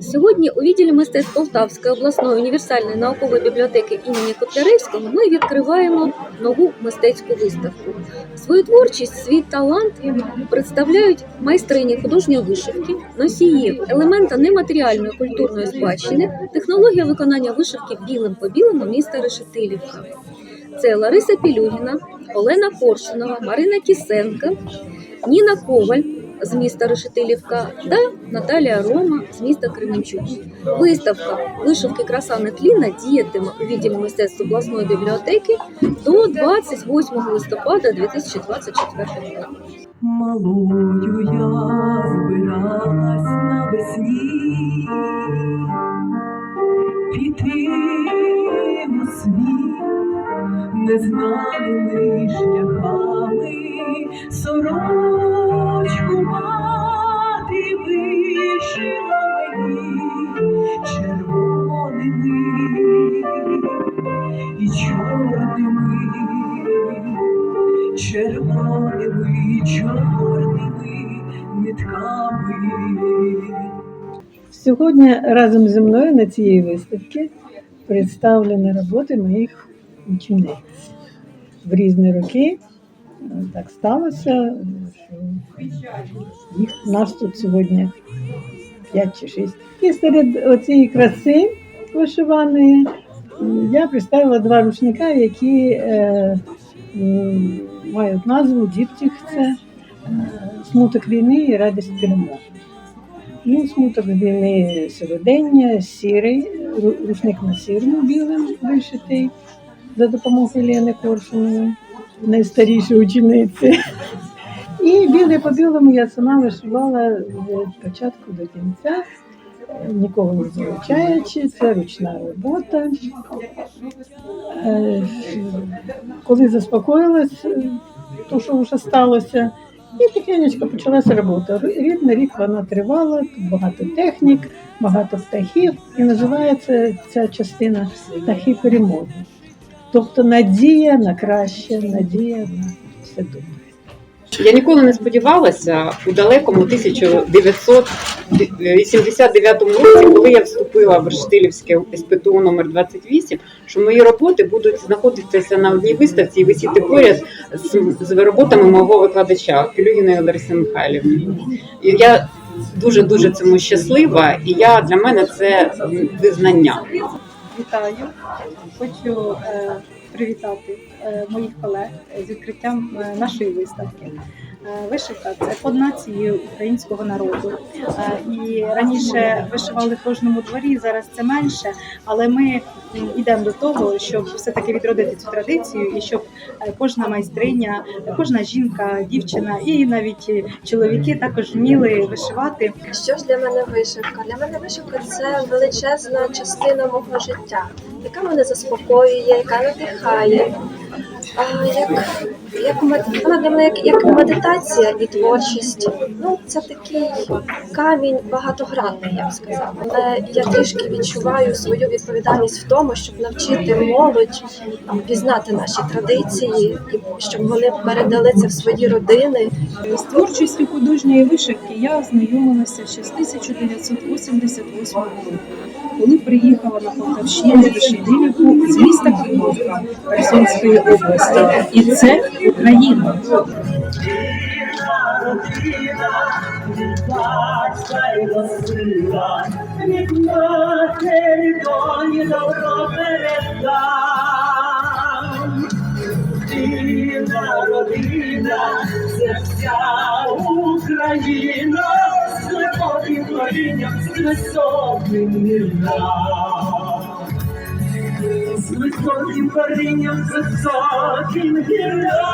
Сьогодні у відділі мистецтв Полтавської обласної універсальної наукової бібліотеки імені Котляревського ми відкриваємо нову мистецьку виставку. Свою творчість, свій талант представляють майстрині художньої вишивки, носії, елемента нематеріальної культурної спадщини, технологія виконання вишивки білим по білому міста Решетилівка. Це Лариса Пілюгіна, Олена Коршунова, Марина Кісенка, Ніна Коваль з міста Решетилівка та Наталія Рома з міста Кременчук. Виставка вишивки краса на тліна діятиме у відділі мистецтв обласної бібліотеки до 28 листопада 2024 року. Малою я збиралась навесні піти у світ незнаними шляхами сорочку мати вишила мені червоними і чорними червоними, чорними нитками. Сьогодні разом зі мною на цій виставці представлені роботи моїх учениць в різні роки. Е, Так сталося, що нас тут сьогодні 5 чи 6. І серед цієї краси вишиваної я представила два рушника, які е, м, мають назву Діптіх це е, смуток війни і радість перемоги. Ну, смуток війни сьогодення, сірий, рушник на сірому білим вишитий за допомогою Лени Коршунової, найстарішої учениці. І білий по білому я сама вишивала від початку до кінця, нікого не залучаючи, це ручна робота. Е, Коли заспокоїлась, то, що вже сталося, і тихенечко почалася робота. Рідний рік вона тривала, тут багато технік, багато птахів, і називається ця частина птахи перемоги. Тобто надія на краще, надія на все добре. Я ніколи не сподівалася у далекому 1989 році, коли я вступила в Рештилівське СПТУ номер 28, що мої роботи будуть знаходитися на одній виставці і висіти поряд з, з роботами мого викладача Пілюгіної Лариси Михайлівни. І я дуже дуже цьому щаслива, і я для мене це визнання. Вітаю. Хочу е, привітати е, моїх колег з відкриттям е, нашої виставки. Е, Вишивка це код нації українського народу. Е, І раніше вишивали в кожному дворі, зараз це менше. Але ми йдемо до того, щоб все-таки відродити цю традицію, і щоб е, кожна майстриня, кожна жінка, дівчина і навіть чоловіки також вміли вишивати. Що ж для мене вишивка? Для мене вишивка це величезна частина мого життя, яка мене заспокоює, яка надихає. Як, як, вона для мене як, як медитація і творчість. Ну, це такий камінь багатогранний, я б сказала. Але я трішки відчуваю свою відповідальність в тому, щоб навчити молодь пізнати наші традиції, і щоб вони передали це в свої родини, З творчістю художньої вишивки я ознайомилася ще з 1988 року, коли приїхала на Полтавщину в Решетилівку з міста Київка Херсонської області. І це Україна. Родина, це вся Україна, з глибоким корінням, з високим гірнам. З високим корінням, з високим гірнам.